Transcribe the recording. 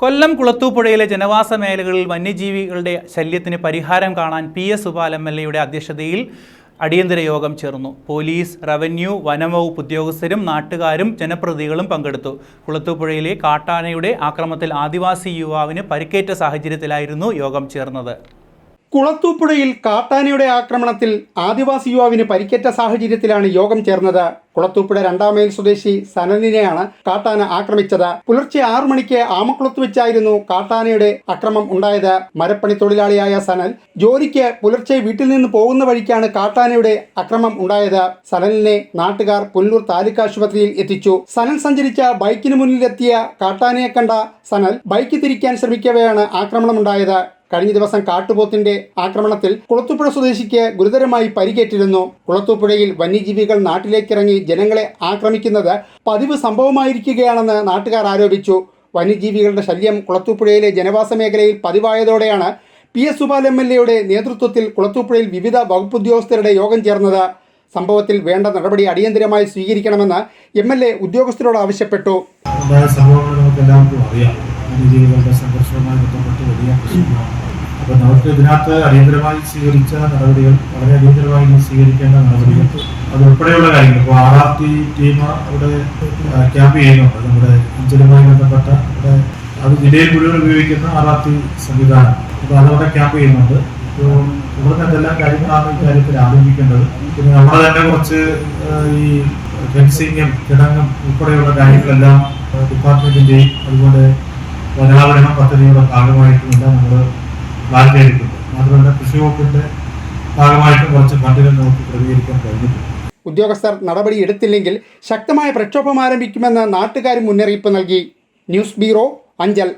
കൊല്ലം കുളത്തൂപ്പുഴയിലെ ജനവാസ മേഖലകളിൽ വന്യജീവികളുടെ ശല്യത്തിന് പരിഹാരം കാണാൻ P S Subal M L എയുടെ അധ്യക്ഷതയിൽ അടിയന്തര യോഗം ചേർന്നു. പോലീസ് റവന്യൂ വനംവകുപ്പ് ഉദ്യോഗസ്ഥരും നാട്ടുകാരും ജനപ്രതിനിധികളും പങ്കെടുത്തു. കുളത്തൂപ്പുഴയിലെ കാട്ടാനയുടെ ആക്രമത്തിൽ ആദിവാസി യുവാവിന് പരിക്കേറ്റ സാഹചര്യത്തിലായിരുന്നു യോഗം ചേർന്നത്. കുളത്തൂപ്പുഴയിൽ കാട്ടാനയുടെ ആക്രമണത്തിൽ ആദിവാസി യുവാവിന് പരിക്കേറ്റ സാഹചര്യത്തിലാണ് യോഗം ചേർന്നത്. കുളത്തൂപ്പുഴ രണ്ടാം മൈൽ സ്വദേശി സനലിനെയാണ് കാട്ടാന ആക്രമിച്ചത്. പുലർച്ചെ ആറു മണിക്ക് ആമക്കുളത്ത് വെച്ചായിരുന്നു കാട്ടാനയുടെ അക്രമം ഉണ്ടായത്. മരപ്പണി തൊഴിലാളിയായ സനൽ ജോലിക്ക് പുലർച്ചെ വീട്ടിൽ നിന്ന് പോകുന്ന വഴിക്കാണ് കാട്ടാനയുടെ അക്രമം ഉണ്ടായത്. സനലിനെ നാട്ടുകാർ പുല്ലൂർ താലൂക്ക് ആശുപത്രിയിൽ എത്തിച്ചു. സനൽ സഞ്ചരിച്ച ബൈക്കിന് മുന്നിലെത്തിയ കാട്ടാനയെ കണ്ട സനൽ ബൈക്ക് തിരിക്കാൻ ശ്രമിക്കവെയാണ് ആക്രമണമുണ്ടായത്. കഴിഞ്ഞ ദിവസം കാട്ടുപോത്തിന്റെ ആക്രമണത്തിൽ കുളത്തൂപ്പുഴ സ്വദേശിക്ക് ഗുരുതരമായി പരിക്കേറ്റിരുന്നു. കുളത്തൂപ്പുഴയിൽ വന്യജീവികൾ നാട്ടിലേക്കിറങ്ങി ജനങ്ങളെ ആക്രമിക്കുന്നത് പതിവ് സംഭവമായിരിക്കുകയാണെന്ന് നാട്ടുകാർ ആരോപിച്ചു. വന്യജീവികളുടെ ശല്യം കുളത്തൂപ്പുഴയിലെ ജനവാസ മേഖലയിൽ പതിവായതോടെയാണ് P S Subal M L എയുടെ നേതൃത്വത്തിൽ കുളത്തൂപ്പുഴയിൽ വിവിധ വകുപ്പുദ്യോഗസ്ഥരുടെ യോഗം ചേർന്നത്. സംഭവത്തിൽ വേണ്ട നടപടി അടിയന്തരമായി സ്വീകരിക്കണമെന്ന് എം എൽ എ ഉദ്യോഗസ്ഥരോട് ആവശ്യപ്പെട്ടു. സംഭവങ്ങൾ നമുക്ക് അറിയാം. വന്യജീവികളുടെ സംഘർഷവുമായി ബന്ധപ്പെട്ട് വലിയ പ്രശ്നങ്ങളാണ്. അപ്പോൾ നമുക്ക് ഇതിനകത്ത് അടിയന്തരമായി സ്വീകരിച്ച നടപടികൾ വളരെ അടിയന്തരമായി സ്വീകരിക്കേണ്ട നടപടികൾ അത് ഉൾപ്പെടെയുള്ള കാര്യങ്ങൾ. ഇപ്പോൾ ആർ ആർ ടി ടീം അവിടെ ക്യാമ്പ് ചെയ്യുന്നുണ്ട്. നമ്മുടെ അഞ്ചലുമായി ബന്ധപ്പെട്ട അവിടെ അത് ജില്ലയിൽ മുഴുവൻ ഉപയോഗിക്കുന്ന ആർ ആർ ടി സംവിധാനം. അപ്പോൾ അതവിടെ ക്യാമ്പ് ചെയ്യുന്നുണ്ട്. അപ്പോൾ ഇവിടുന്ന് എന്തെല്ലാം കാര്യങ്ങളാണ് ഈ കാര്യത്തിൽ ആരംഭിക്കേണ്ടത് പിന്നെ നമ്മളെ തന്നെ കുറച്ച് ഈ ഫെൻസിങ്ങും കിടങ്ങും ഉൾപ്പെടെയുള്ള കാര്യങ്ങളെല്ലാം ഡിപ്പാർട്ട്മെന്റിന്റെയും അതുപോലെ വനാവരണം പദ്ധതിയുടെ ഭാഗമായിട്ടുമെല്ലാം നമ്മൾ ചെയ്തിട്ടുണ്ട് മാത്രമല്ല കൃഷി വകുപ്പിന്റെ ഭാഗമായിട്ട് കുറച്ച് ഫണ്ടുകൾ നമുക്ക് ക്രമീകരിക്കാൻ കഴിഞ്ഞിട്ടുണ്ട്. ഉദ്യോഗസ്ഥർ നടപടി എടുത്തില്ലെങ്കിൽ ശക്തമായ പ്രക്ഷോഭം ആരംഭിക്കുമെന്ന് നാട്ടുകാരും മുന്നറിയിപ്പ് നൽകി. News bureau Anchal.